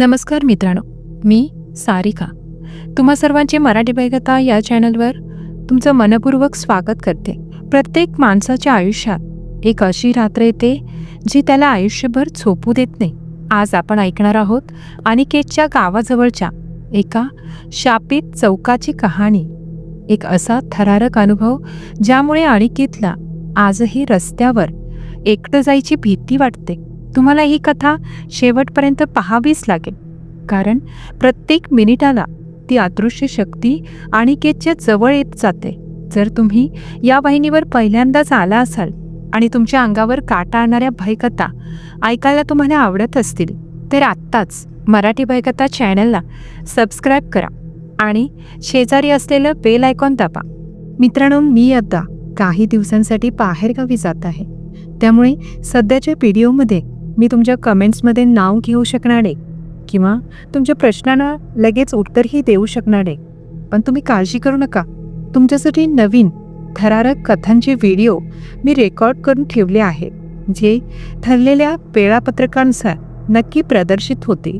नमस्कार मित्रांनो मी सारिका. तुम्हा सर्वांचे मराठी बैगता या चॅनलवर तुमचं मनपूर्वक स्वागत करते. प्रत्येक माणसाच्या आयुष्यात एक अशी रात्र येते जी त्याला आयुष्यभर झोपू देत नाही. आज आपण ऐकणार आहोत अनिकेतच्या गावाजवळच्या एका शापित चौकाची कहाणी. एक असा थरारक अनुभव ज्यामुळे अनिकेतला आजही रस्त्यावर एकटं जायची भीती वाटते. तुम्हाला ही कथा शेवटपर्यंत पाहावीच लागेल. कारण प्रत्येक मिनिटाला ती अदृश्य शक्ती अनिकेतच्या जवळ येत जाते. जर तुम्ही या वाहिनीवर पहिल्यांदाच आला असाल आणि तुमच्या अंगावर काटा आणणाऱ्या भयकथा ऐकायला तुम्हाला आवडत असतील तर आत्ताच मराठी भयकथा चॅनलला सबस्क्राईब करा आणि शेजारी असलेलं बेल आयकॉन दाबा. मित्रांनो मी आता काही दिवसांसाठी बाहेरगावी जात आहे. त्यामुळे सध्याच्या व्हिडिओमध्ये मी तुमच्या कमेंट्समध्ये नाव घेऊ शकणार आहे. किंवा तुमच्या प्रश्नांना लगेच उत्तरही देऊ शकणार आहे. पण तुम्ही काळजी करू नका. तुमच्यासाठी नवीन थरारक कथांचे व्हिडिओ मी रेकॉर्ड करून ठेवले आहेत जे ठरलेल्या वेळापत्रकानुसार नक्की प्रदर्शित होते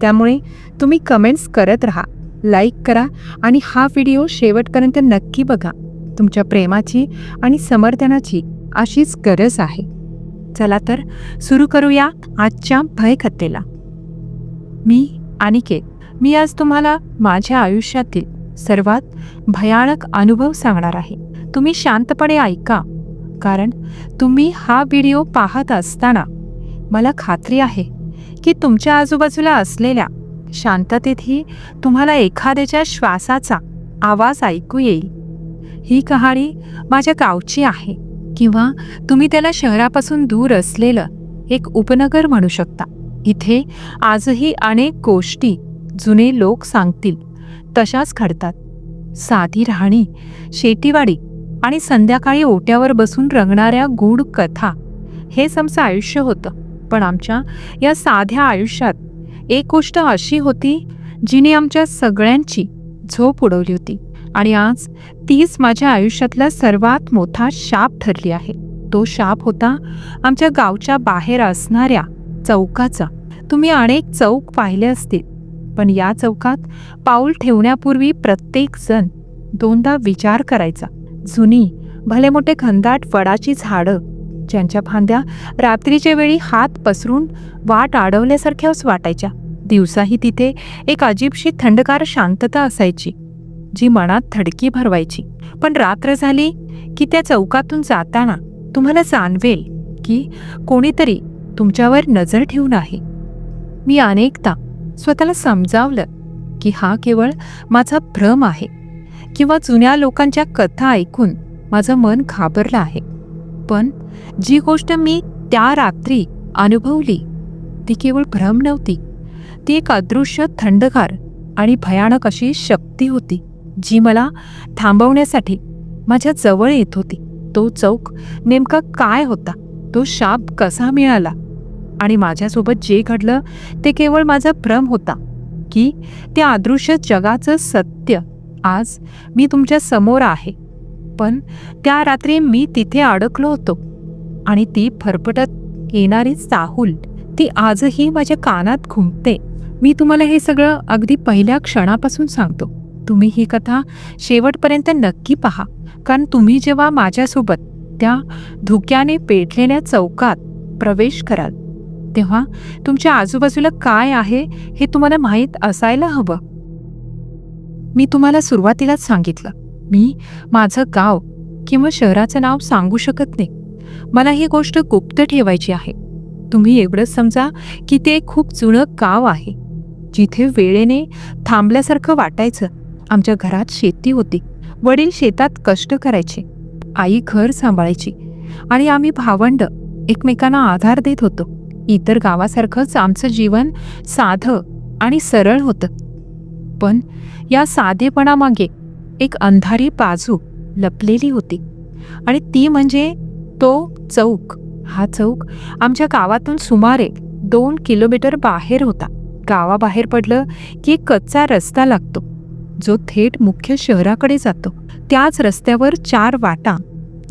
त्यामुळे तुम्ही कमेंट्स करत राहा लाईक करा आणि हा व्हिडिओ शेवटपर्यंत नक्की बघा. तुमच्या प्रेमाची आणि समर्थनाची अशीच गरज आहे. चला तर सुरू करूया आजच्या भयकथेला. मी अनिकेत. मी आज तुम्हाला माझ्या आयुष्यातील सर्वात भयानक अनुभव सांगणार आहे. तुम्ही शांतपणे ऐका कारण तुम्ही हा व्हिडिओ पाहत असताना मला खात्री आहे की तुमच्या आजूबाजूला असलेल्या शांततेतही तुम्हाला एखाद्याच्या श्वासाचा आवाज ऐकू येईल. ही कहाणी माझ्या गावची आहे. किंवा तुम्ही त्याला शहरापासून दूर असलेलं एक उपनगर म्हणू शकता. इथे आजही अनेक गोष्टी जुने लोक सांगतील. तशाच घडतात. साधी राहणी शेतीवाडी आणि संध्याकाळी ओट्यावर बसून रंगणाऱ्या गूढ कथा हेच आमचं आयुष्य होतं. पण आमच्या या साध्या आयुष्यात एक गोष्ट अशी होती जिने आमच्या सगळ्यांची झोप उडवली होती. आणि आज तीच माझ्या आयुष्यातला सर्वात मोठा शाप ठरली आहे. तो शाप होता आमच्या गावच्या बाहेर असणाऱ्या चौकाचा. तुम्ही अनेक चौक पाहिले असतील पण या चौकात पाऊल ठेवण्यापूर्वी प्रत्येक जण दोनदा विचार करायचा. जुनी भले मोठे खंदाट वडाची झाडं ज्यांच्या फांद्या रात्रीच्या वेळी हात पसरून वाट अडवल्यासारख्याच वाटायच्या. दिवसाही तिथे एक अजीबशी थंडकार शांतता असायची. जी मनात थडकी भरवायची. पण रात्र झाली की त्या चौकातून जाताना तुम्हाला जाणवेल की कोणीतरी तुमच्यावर नजर ठेवून आहे. मी अनेकदा स्वतःला समजावलं की हा केवळ माझा भ्रम आहे किंवा जुन्या लोकांच्या कथा ऐकून माझं मन घाबरलं आहे. पण जी गोष्ट मी त्या रात्री अनुभवली ती केवळ भ्रम नव्हती. ती एक अदृश्य थंडगार आणि भयानक अशी शक्ती होती. जी मला थांबवण्यासाठी माझ्या जवळ येत होती. तो चौक नेमका काय होता? तो शाप कसा मिळाला? आणि माझ्यासोबत जे घडलं ते केवळ माझा भ्रम होता की त्या अदृश्य जगाचं सत्य आज मी तुमच्यासमोर आहे. पण त्या रात्री मी तिथे अडकलो होतो आणि ती फरफटत येणारी चाहूल ती आजही माझ्या कानात घुमते. मी तुम्हाला हे सगळं अगदी पहिल्या क्षणापासून सांगतो. तुम्ही ही कथा शेवटपर्यंत नक्की पहा. कारण तुम्ही जेव्हा माझ्यासोबत त्या धुक्याने पेटलेल्या चौकात प्रवेश कराल तेव्हा तुमच्या आजूबाजूला काय आहे हे तुम्हाला माहीत असायला हवं. मी तुम्हाला सुरुवातीलाच सांगितलं. मी माझं गाव किंवा शहराचं नाव सांगू शकत नाही. मला ही गोष्ट गुप्त ठेवायची आहे. तुम्ही एवढंच समजा की ते खूप जुनं गाव आहे जिथे वेळेने थांबल्यासारखं वाटायचं. आमच्या घरात शेती होती. वडील शेतात कष्ट करायचे. आई घर सांभाळायची. आणि आम्ही भावंड एकमेकांना आधार देत होतो. इतर गावासारखंच आमचं जीवन साधं आणि सरळ होतं. पण या साधेपणामागे एक अंधारी बाजू लपलेली होती. आणि ती म्हणजे तो चौक. हा चौक आमच्या गावातून सुमारे दोन किलोमीटर बाहेर होता. गावाबाहेर पडलं की कच्चा रस्ता लागतो. जो थेट मुख्य शहराकडे जातो त्याच रस्त्यावर चार वाटा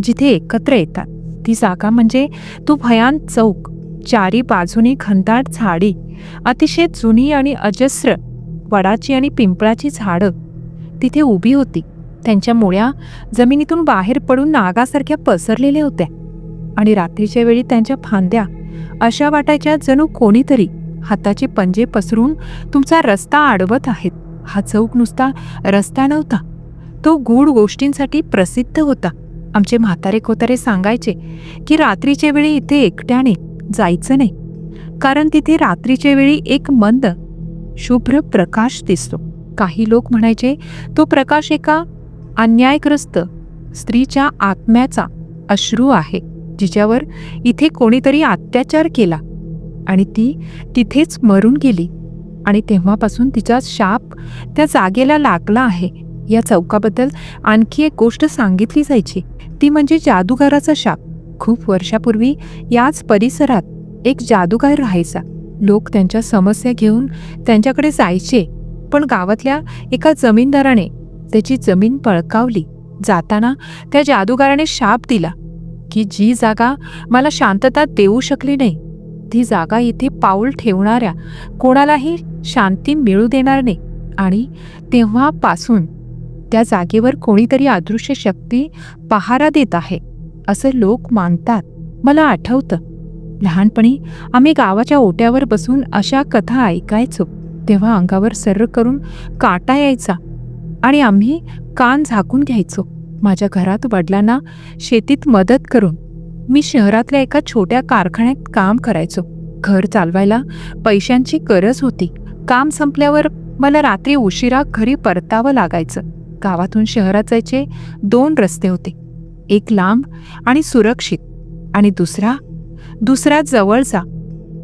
जिथे एकत्र येतात. ती जागा म्हणजे तो भयान चौक चारी बाजूनी घनदाट झाडी अतिशय जुनी आणि अजस्र वडाची आणि पिंपळाची झाडं. तिथे उभी होती. त्यांच्या मुळ्या जमिनीतून बाहेर पडून नागासारख्या पसरलेल्या होत्या. आणि रात्रीच्या वेळी त्यांच्या फांद्या अशा वाटायच्या जणू कोणीतरी हाताचे पंजे पसरून तुमचा रस्ता अडवत आहेत. हा चौक नुसता रस्ता नव्हता. तो गूढ गोष्टींसाठी प्रसिद्ध होता. आमचे म्हातारे कोतारे सांगायचे की रात्रीच्या वेळी इथे एकट्याने जायचं नाही. कारण तिथे रात्रीच्या वेळी एक मंद शुभ्र प्रकाश दिसतो. काही लोक म्हणायचे तो प्रकाश एका अन्यायग्रस्त स्त्रीच्या आत्म्याचा अश्रू आहे जिच्यावर इथे कोणीतरी अत्याचार केला आणि ती तिथेच मरून गेली. आणि तेव्हापासून तिचा शाप त्या जागेला लागला आहे. या चौकाबद्दल आणखी एक गोष्ट सांगितली जायची. ती म्हणजे जादूगाराचा शाप. खूप वर्षापूर्वी याच परिसरात एक जादूगार राहायचा. लोक त्यांच्या समस्या घेऊन त्यांच्याकडे जायचे पण गावातल्या एका जमीनदाराने त्याची जमीन पळकावली जाताना त्या जादूगाराने शाप दिला की जी जागा मला शांतता देऊ शकली नाही ती जागा इथे पाऊल ठेवणाऱ्या कोणालाही शांती मिळू देणार नाही. आणि तेव्हापासून त्या जागेवर कोणीतरी अदृश्य शक्ती पहारा देत आहे असं लोक मानतात. मला आठवतं लहानपणी आम्ही गावाच्या ओट्यावर बसून अशा कथा ऐकायचो. तेव्हा अंगावर सर्र करून काटा यायचा आणि आम्ही कान झाकून घ्यायचो. माझ्या घरात वडिलांना शेतीत मदत करून मी शहरातल्या एका छोट्या कारखान्यात काम करायचो. घर चालवायला पैशांची गरज होती. काम संपल्यावर मला रात्री उशिरा घरी परतावं लागायचं. गावातून शहरात जायचे दोन रस्ते होते. एक लांब आणि सुरक्षित आणि दुसरा दुसरा जवळचा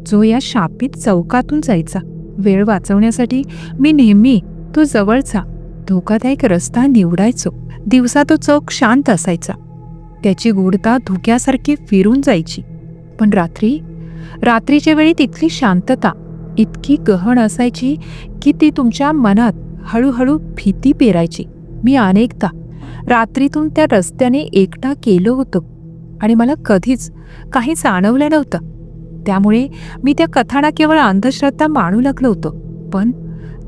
जो या शापित चौकातून जायचा. वेळ वाचवण्यासाठी मी नेहमी तो जवळचा धोकादायक रस्ता निवडायचो. दिवसा तो चौक शांत असायचा. त्याची गूढता धुक्यासारखी फिरून जायची. पण रात्री रात्रीच्या वेळी तिथली शांतता इतकी गहन असायची की ती तुमच्या मनात हळूहळू भीती पेरायची. मी अनेकदा रात्रीतून त्या रस्त्याने एकटा केलं होतं आणि मला कधीच काही जाणवलं नव्हतं. त्यामुळे मी त्या कथाना केवळ अंधश्रद्धा मानू लागलो होतो. पण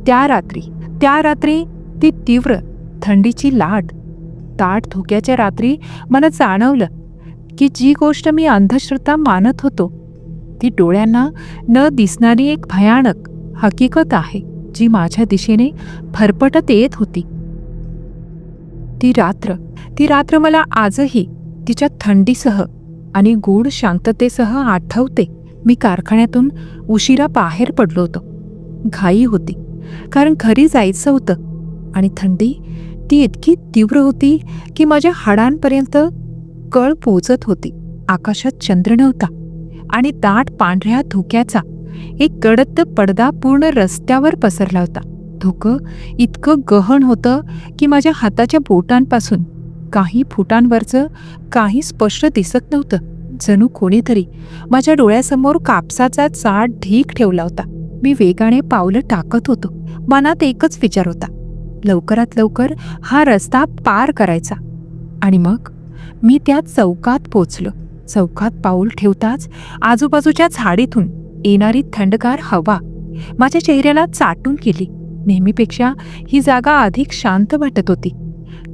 त्या रात्री त्या रात्री ती तीव्र थंडीची लाट ताट धोक्याच्या रात्री मला जाणवलं की जी गोष्ट मी अंधश्रद्धा मानत होतो ती डोळ्यांना न दिसणारी एक भयानक हकीकत आहे जी माझ्या दिशेने फरफटत येत होती. ती रात्र ती रात्र मला आजही तिच्या थंडीसह आणि गूढ शांततेसह आठवते. मी कारखान्यातून उशिरा बाहेर पडलो होतो. घाई होती कारण घरी जायचं होतं आणि थंडी ती इतकी तीव्र होती की माझ्या हाडांपर्यंत कळ पोचत होती. आकाशात चंद्र नव्हता आणि दाट पांढऱ्या धुक्याचा एक गडद पडदा पूर्ण रस्त्यावर पसरला होता. धुकं इतकं गहन होतं की माझ्या हाताच्या बोटांपासून काही फुटांवरचं काही स्पष्ट दिसत नव्हतं. जणू कोणीतरी माझ्या डोळ्यासमोर कापसाचा चाट ढीक ठेवला होता. मी वेगाने पावलं टाकत होतो. मनात एकच विचार होता. लवकरात लवकर हा रस्ता पार करायचा. आणि मग मी त्या चौकात पोचलो. चौकात पाऊल ठेवताच आजूबाजूच्या झाडीतून येणारी थंडगार हवा माझ्या चेहऱ्याला चाटून गेली नेहमीपेक्षा ही जागा अधिक शांत वाटत होती.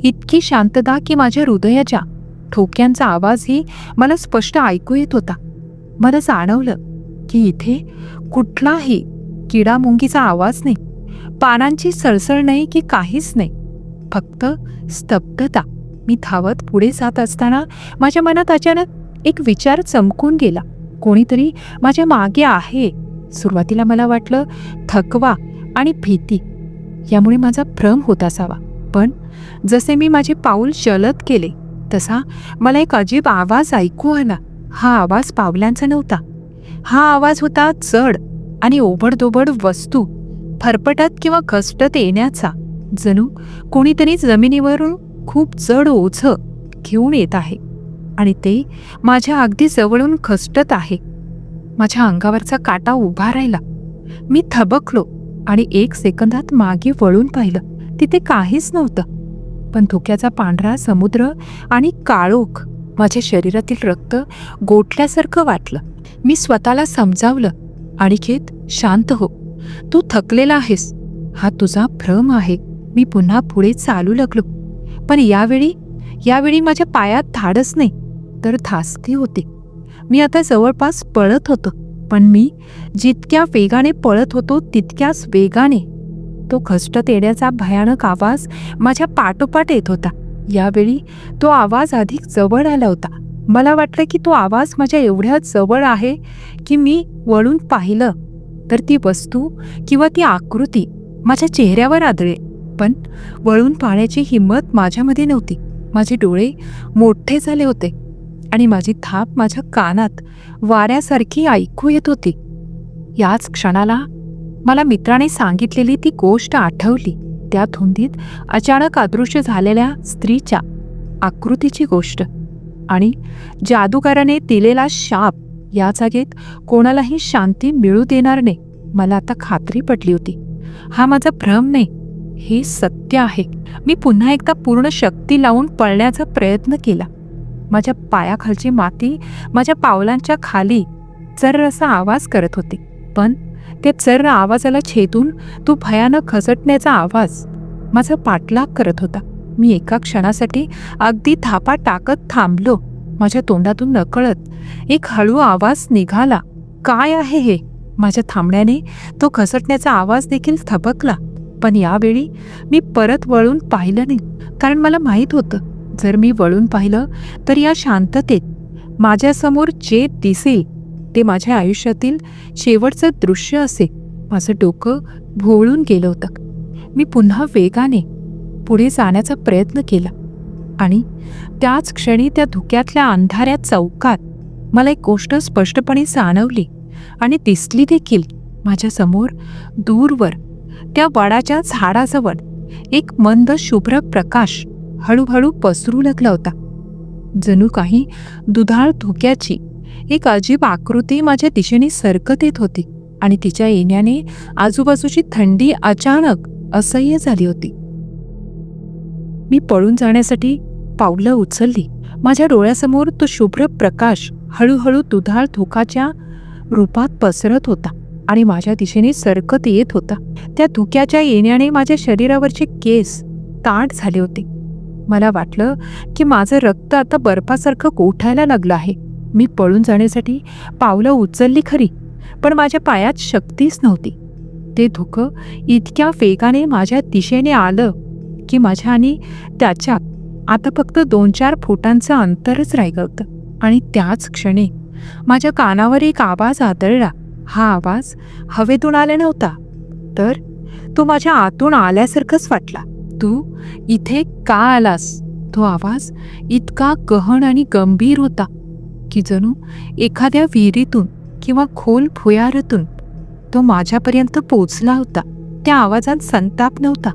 इतकी शांतता की माझ्या हृदयाच्या ठोक्यांचा आवाजही मला स्पष्ट ऐकू येत होता. मला जाणवलं की इथे कुठलाही किडामुंगीचा आवाज नाही. पानांची सळसळ नाही की काहीच नाही. फक्त स्तब्धता. मी धावत पुढे जात असताना माझ्या मनात अचानक एक विचार चमकून गेला. कोणीतरी माझ्या मागे आहे. सुरुवातीला मला वाटलं थकवा आणि भीती. यामुळे माझा भ्रम होत असावा. पण जसे मी माझे पाऊल जलद केले तसा मला एक अजीब आवाज ऐकू आला. हा आवाज पावलांचा नव्हता. हा आवाज होता चढ आणि ओबडदोबड वस्तू. फरफटत किंवा घसटत येण्याचा. जणू कोणीतरी जमिनीवरून खूप जड ओझं घेऊन येत आहे. आणि ते माझ्या अगदी जवळून खसटत आहे. माझ्या अंगावरचा काटा उभा राहिला. मी थबकलो आणि एक सेकंदात मागे वळून पाहिलं. तिथे काहीच नव्हतं. पण धुक्याचा पांढरा समुद्र आणि काळोख माझ्या शरीरातील रक्त गोठल्यासारखं वाटलं. मी स्वतःला समजावलं. अनिकेत शांत हो तू थकलेला आहेस. हा तुझा भ्रम आहे. मी पुन्हा पुढे चालू लागलो. पण यावेळी यावेळी माझ्या पायात धाडच नाही तर धास्ती होते. मी आता जवळपास पळत होतो पण मी जितक्या वेगाने पळत होतो तितक्याच वेगाने. तो खष्टत येण्याचा भयानक आवाज माझ्या पाठोपाठ येत होता. यावेळी तो आवाज अधिक जवळ आला होता. मला वाटलं की तो आवाज माझ्या एवढ्या जवळ आहे की मी वळून पाहिलं. तर ती वस्तू किंवा ती आकृती माझ्या चेहऱ्यावर आदळे पण वळून पाहण्याची हिंमत माझ्यामध्ये नव्हती. माझे डोळे मोठे झाले होते आणि माझी थाप माझ्या कानात वाऱ्यासारखी ऐकू येत होती. याच क्षणाला मला मित्राने सांगितलेली ती गोष्ट आठवली. त्या धुंदीत अचानक अदृश्य झालेल्या स्त्रीच्या आकृतीची गोष्ट आणि जादूगाराने दिलेला शाप या जागेत कोणालाही शांती मिळू देणार नाही. मला आता खात्री पटली होती. हा माझा भ्रम नाही. हे सत्य आहे. मी पुन्हा एकदा पूर्ण शक्ती लावून पळण्याचा प्रयत्न केला. माझ्या पायाखालची माती माझ्या पावलांच्या खाली चर्र असा आवाज करत होती. पण त्या चर्र आवाजाला छेदून तो भयानक खसटण्याचा आवाज माझा पाठलाग करत होता. मी एका क्षणासाठी अगदी थापा टाकत थांबलो. माझ्या तोंडातून नकळत एक हळू आवाज निघाला. काय आहे हे? माझ्या थांबण्याने तो खसटण्याचा आवाज देखील थबकला. पण यावेळी मी परत वळून पाहिलं नाही कारण मला माहीत होतं जर मी वळून पाहिलं तर या शांततेत माझ्यासमोर जे दिसेल ते माझ्या आयुष्यातील शेवटचं दृश्य असे माझं डोकं भोवळून गेलं होतं. मी पुन्हा वेगाने पुढे जाण्याचा प्रयत्न केला. आणि त्याच क्षणी त्या धुक्यातल्या अंधाऱ्या चौकात मला एक गोष्ट स्पष्टपणे जाणवली आणि दिसली देखील माझ्यासमोर दूरवर त्या वाडाच्या झाडाजवळ एक मंद शुभ्र प्रकाश हळूहळू पसरू लागला होता. जणू काही दुधाळ धुक्याची एक अजीब आकृती माझ्या दिशेने सरकत येत होती आणि तिच्या येण्याने आजूबाजूची थंडी अचानक असह्य झाली होती. मी पळून जाण्यासाठी पावलं उचलली. माझ्या डोळ्यासमोर तो शुभ्र प्रकाश हळूहळू दुधाळ धुकाच्या रूपात पसरत होता आणि माझ्या दिशेने सरकत येत होता. त्या धुक्याच्या येण्याने माझ्या शरीरावरचे केस ताट झाले होते. मला वाटलं की माझं रक्त आता बर्फासारखं गोठायला लागलं आहे. मी पळून जाण्यासाठी पावलं उचलली खरी पण माझ्या पायात शक्तीच नव्हती. ते धुकं इतक्या वेगाने माझ्या दिशेने आलं. की माझ्या आणि त्याच्यात आता फक्त दोन चार फुटांचं अंतरच राहिलं होतं. आणि त्याच क्षणी माझ्या कानावर एक आवाज आदळला. हा आवाज हवेतून आला नव्हता. तर तो माझ्या आतून आल्यासारखंच वाटला. तू इथे का आलास? तो आवाज इतका गहन आणि गंभीर होता की जणू एखाद्या विहिरीतून किंवा खोल भुयारातून तो माझ्यापर्यंत पोचला होता. त्या आवाजात संताप नव्हता.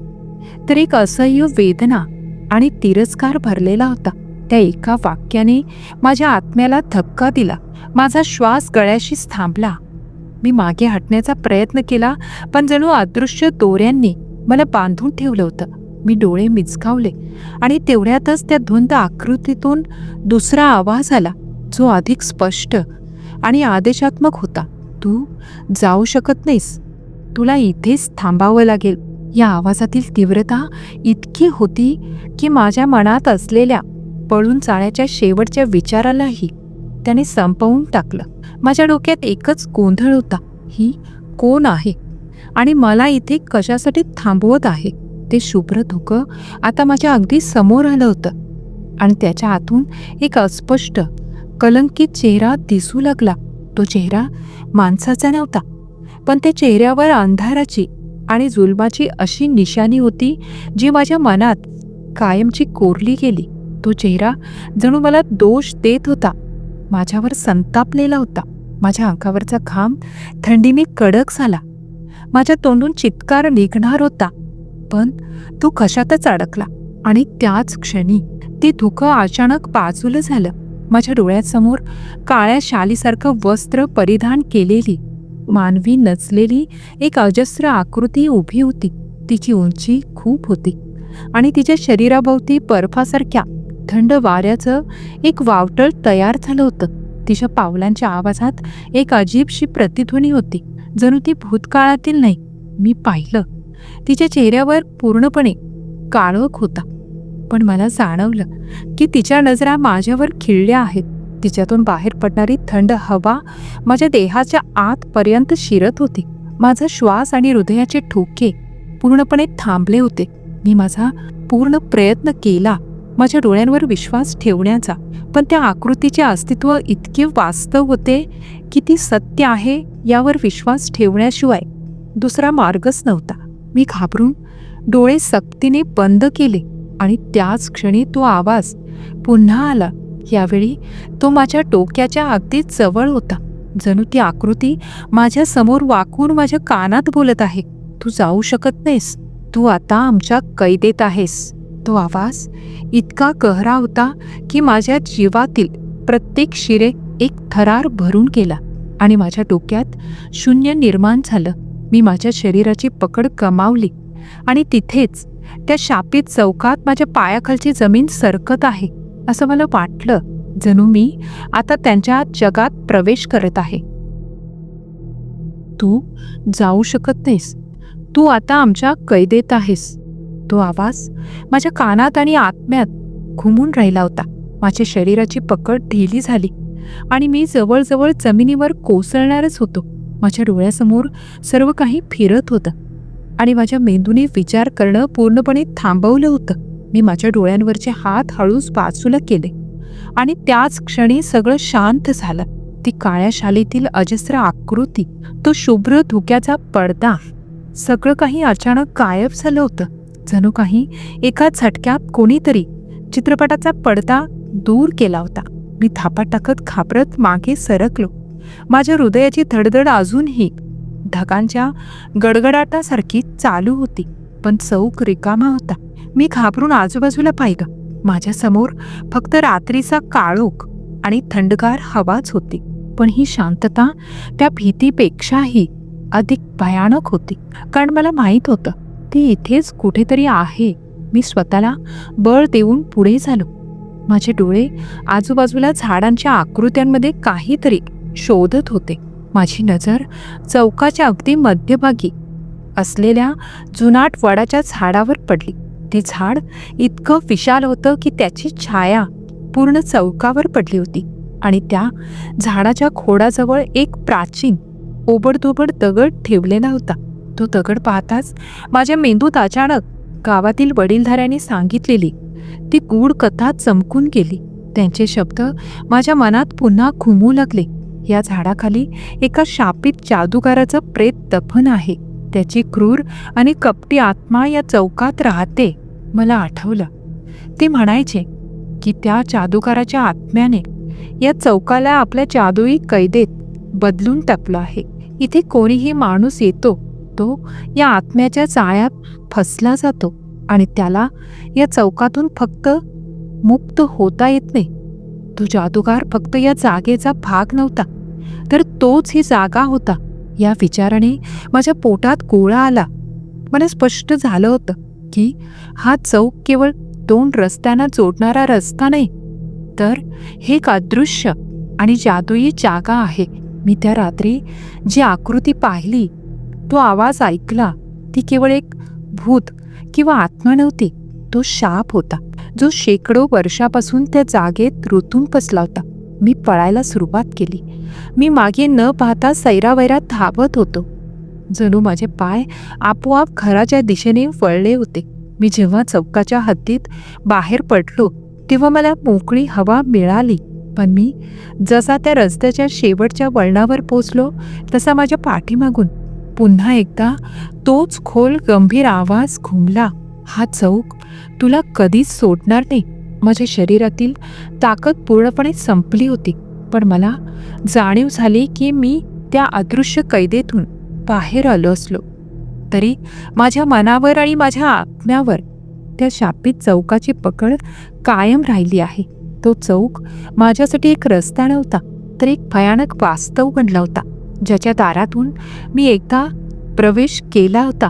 तर एक असह्य वेदना आणि तिरस्कार भरलेला होता. त्या एका वाक्याने माझ्या आत्म्याला धक्का दिला. माझा श्वास गळ्याशीच थांबला. मी मागे हटण्याचा प्रयत्न केला पण जणू अदृश्य दोऱ्यांनी मला बांधून ठेवलं होतं. मी डोळे मिचकावले आणि तेवढ्यातच त्या धुंद आकृतीतून दुसरा आवाज आला जो अधिक स्पष्ट आणि आदेशात्मक होता. तू जाऊ शकत नाहीस. तुला इथेच थांबावं लागेल. या आवाजातील तीव्रता इतकी होती की माझ्या मनात असलेल्या पळून जाण्याच्या शेवटच्या विचारालाही त्याने संपवून टाकलं. माझ्या डोक्यात एकच गोंधळ होता ही कोण आहे? आणि मला इथे कशासाठी थांबवत आहे? ते शुभ्र धुकं आता माझ्या अगदी समोर आलं होतं. आणि त्याच्या आतून एक अस्पष्ट कलंकित चेहरा दिसू लागला. तो चेहरा माणसाचा नव्हता पण त्या चेहऱ्यावर अंधाराची आणि जुलमाची अशी निशाणी होती जी माझ्या मनात कायमची कोरली गेली. तो चेहरा जणू मला दोष देत होता. माझ्यावर संतापलेला होता. माझ्या अंगावरचा घाम थंडीने कडक झाला. माझ्या तोंडून चित्कार निघणार होता. पण तो कशातच अडकला आणि त्याच क्षणी ते धुकं अचानक बाजूलं झालं. माझ्या डोळ्यासमोर काळ्या शालीसारखं वस्त्र परिधान केलेली मानवी नचलेली एक अजस्र आकृती उभी होती. तिची उंची खूप होती आणि तिच्या शरीराभोवती बर्फासारख्या थंड वाऱ्याचं एक वावटळ तयार झालं होतं. तिच्या पावलांच्या आवाजात एक अजीबशी प्रतिध्वनी होती. जणू ती भूतकाळातील नाही मी पाहिलं. तिच्या चेहऱ्यावर पूर्णपणे काळोख होता. पण मला जाणवलं की तिच्या नजरा माझ्यावर खिळल्या आहेत. तिच्यातून बाहेर पडणारी थंड हवा माझ्या देहाच्या आतपर्यंत शिरत होती. माझा श्वास आणि हृदयाचे ठोके पूर्णपणे थांबले होते. मी माझा पूर्ण प्रयत्न केला माझ्या डोळ्यांवर विश्वास ठेवण्याचा. पण त्या आकृतीचे अस्तित्व इतके वास्तव होते की ती सत्य आहे यावर विश्वास ठेवण्याशिवाय दुसरा मार्गच नव्हता. मी घाबरून डोळे सक्तीने बंद केले आणि त्याच क्षणी तो आवाज पुन्हा आला. यावेळी तो माझ्या डोक्याच्या अगदी जवळ होता. जणू ती आकृती माझ्यासमोर वाकून माझ्या कानात बोलत आहे. तू जाऊ शकत नाहीस. तू आता आमच्या कैदेत आहेस. तो आवाज इतका गहरा होता की माझ्या जीवातील प्रत्येक शिरे एक थरार भरून गेला आणि माझ्या डोक्यात शून्य निर्माण झालं. मी माझ्या शरीराची पकड गमावली आणि तिथेच त्या शापित चौकात माझ्या पायाखालची जमीन सरकत आहे. असं मला वाटलं जणू मी आता त्यांच्या जगात प्रवेश करत आहे. तू जाऊ शकत नाहीस. तू आता आमच्या कैदेत आहेस. तो आवाज माझ्या कानात आणि आत्म्यात घुमून राहिला होता. माझ्या शरीराची पकड ढिली झाली आणि मी जवळजवळ जमिनीवर कोसळणारच होतो. माझ्या डोळ्यासमोर सर्व काही फिरत होतं आणि माझ्या मेंदूने विचार करणं पूर्णपणे थांबवलं होतं. मी माझ्या डोळ्यांवरचे हात हळूच बाजूला केले. आणि त्याच क्षणी सगळं शांत झालं. ती काळ्या शालीतील अजस्र आकृती तो शुभ्र धुक्याचा पडदा सगळं काही अचानक गायब झालं होतं. जणू काही एका झटक्यात कोणीतरी चित्रपटाचा पडदा दूर केला होता. मी थापा टाकत घाबरत मागे सरकलो. माझ्या हृदयाची धडधड अजूनही ढगांच्या गडगडाटासारखी चालू होती. पण चौक रिकामा होता. मी घाबरून आजूबाजूला पाहिलं. माझ्यासमोर फक्त रात्रीचा काळोख आणि थंडगार हवाच होती. पण ही शांतता त्या भीतीपेक्षाही अधिक भयानक होती. कारण मला माहीत होतं ती इथेच कुठेतरी आहे. मी स्वतःला बळ देऊन पुढे झालो. माझे डोळे आजूबाजूला झाडांच्या आकृत्यांमध्ये काहीतरी शोधत होते. माझी नजर चौकाच्या अगदी मध्यभागी असलेल्या जुनाट वडाच्या झाडावर पडली. ते झाड इतकं विशाल होतं की त्याची छाया पूर्ण चौकावर पडली होती. आणि त्या झाडाच्या खोडाजवळ एक प्राचीन ओबडधोबड दगड ठेवलेला होता. तो दगड पाहताच माझ्या मेंदूत अचानक गावातील वडीलधाऱ्यांनी सांगितलेली ती गूढ कथा चमकून गेली. त्यांचे शब्द माझ्या मनात पुन्हा घुमू लागले. या झाडाखाली एका शापित जादूगाराचं प्रेत दफन आहे. त्याची क्रूर आणि कपटी आत्मा या चौकात राहते मला आठवलं. ते म्हणायचे की त्या जादूगाराच्या आत्म्याने या चौकाला आपल्या जादुई कैदेत बदलून टाकलं आहे. इथे कोणीही माणूस येतो तो या आत्म्याच्या जाळ्यात फसला जातो आणि त्याला या चौकातून फक्त मुक्त होता येत नाही. तो जादूगार फक्त या जागेचा भाग नव्हता तर तोच ही जागा होता. या विचाराने माझ्या पोटात गोळा आला. मला स्पष्ट झालं होतं की हा चौक केवळ दोन रस्त्यांना जोडणारा रस्ता नाही तर हे एक अदृश्य आणि जादुई जागा आहे. मी त्या रात्री जी आकृती पाहिली तो आवाज ऐकला. ती केवळ एक भूत किंवा आत्मा नव्हती तो शाप होता जो शेकडो वर्षापासून त्या जागेत ऋतून पसला होता. मी पळायला सुरुवात केली. मी मागे न पाहता सैरावैरात धावत होतो. जणू माझे पाय आपोआप घराच्या दिशेने वळले होते. मी जेव्हा चौकाच्या हद्दीत बाहेर पडलो तेव्हा मला मोकळी हवा मिळाली. पण मी जसा त्या रस्त्याच्या शेवटच्या वळणावर पोचलो तसा माझ्या पाठीमागून पुन्हा एकदा तोच खोल गंभीर आवाज घुमला. हा चौक तुला कधीच सोडणार नाही. माझ्या शरीरातील ताकद पूर्णपणे संपली होती पण मला जाणीव झाली की मी त्या अदृश्य कैदेतून बाहेर आलो असलो. तरी माझ्या मनावर आणि माझ्या आत्म्यावर त्या शापित चौकाची पकड कायम राहिली आहे. तो चौक माझ्यासाठी एक रस्ता नव्हता तर एक भयानक वास्तव बनला होता ज्याच्या दारातून मी एकदा प्रवेश केला होता.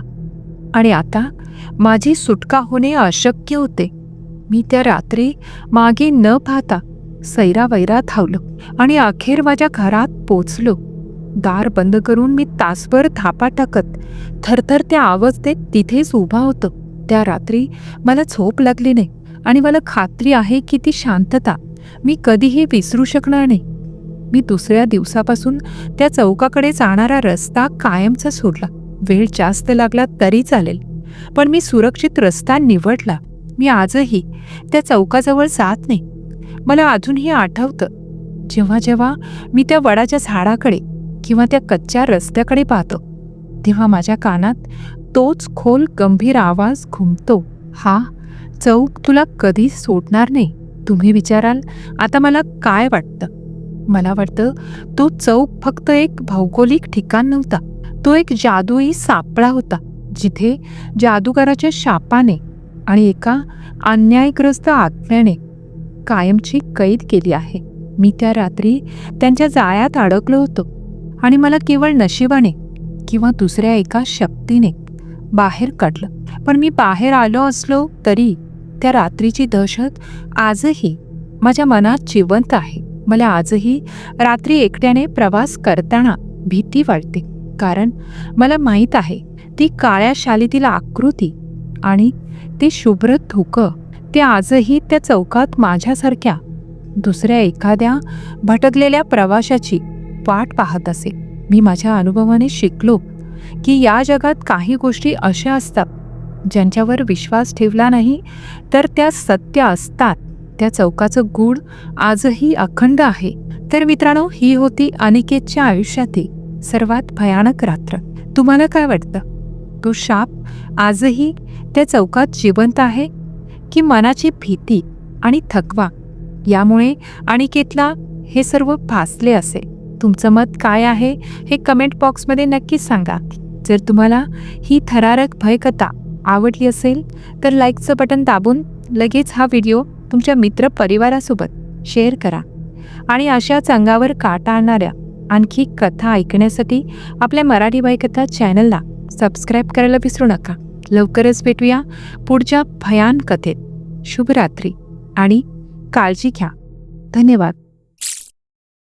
आणि आता माझी सुटका होणे अशक्य होते. मी त्या रात्री मागे न पाहता सैरावैरा धावलो आणि अखेर माझ्या घरात पोचलो. दार बंद करून मी तासभर थापा टाकत थरथर त्या आवाज देत तिथेच उभा होतो. त्या रात्री मला झोप लागली नाही आणि मला खात्री आहे की ती शांतता मी कधीही विसरू शकणार नाही. मी दुसऱ्या दिवसापासून त्या चौकाकडे जाणारा रस्ता कायमचा सोडला. वेळ जास्त लागला तरी चालेल पण मी सुरक्षित रस्ता निवडला. मी आजही त्या चौकाजवळ जात नाही. मला अजूनही आठवतं जेव्हा जेव्हा मी त्या वडाच्या झाडाकडे किंवा त्या कच्च्या रस्त्याकडे पाहतो तेव्हा माझ्या कानात तोच खोल गंभीर आवाज घुमतो. हा चौक तुला कधीच सोडणार नाही तुम्ही विचाराल आता मला काय वाटतं? मला वाटतं तो चौक फक्त एक भौगोलिक ठिकाण नव्हता तो एक जादुई सापळा होता जिथे जादूगाराच्या शापाने आणि एका अन्यायग्रस्त आत्म्याने कायमची कैद केली आहे. मी त्या रात्री त्यांच्या जाळ्यात अडकलो होतो आणि मला केवळ नशिबाने किंवा दुसऱ्या एका शक्तीने बाहेर काढलं. पण मी बाहेर आलो असलो तरी त्या रात्रीची दहशत आजही माझ्या मनात जिवंत आहे. मला आजही रात्री एकट्याने प्रवास करताना भीती वाटते. कारण मला माहीत आहे ती काळ्या शालीतील आकृती आणि ते शुभ्र धुकं. ते आजही त्या चौकात माझ्यासारख्या दुसऱ्या एखाद्या भटकलेल्या प्रवाशाची वाट पाहत असे. मी माझ्या अनुभवाने शिकलो की या जगात काही गोष्टी अशा असतात ज्यांच्यावर विश्वास ठेवला नाही तर त्या सत्य असतात. त्या चौकाचं गूढ आजही अखंड आहे. तर मित्रांनो ही होती अनिकेतच्या आयुष्यातील सर्वात भयानक रात्र. तुम्हाला काय वाटतं? तो शाप. आजही त्या चौकात जिवंत आहे की मनाची भीती आणि थकवा यामुळे अनिकेतला हे सर्व भासले असे. तुमचं मत काय आहे हे कमेंट बॉक्समध्ये नक्कीच सांगा. जर तुम्हाला ही थरारक भयकथा आवडली असेल तर लाईकचं बटन दाबून लगेच हा व्हिडिओ तुमच्या मित्र परिवारासोबत शेअर करा. आणि अशाच अंगावर काटा आणणाऱ्या आणखी कथा ऐकण्यासाठी आपल्या मराठी भयकथा चॅनलला सबस्क्राईब करायला विसरू नका. लवकरच भेटूया पुढच्या भयान कथेत. शुभरात्री आणि काळजी घ्या. धन्यवाद.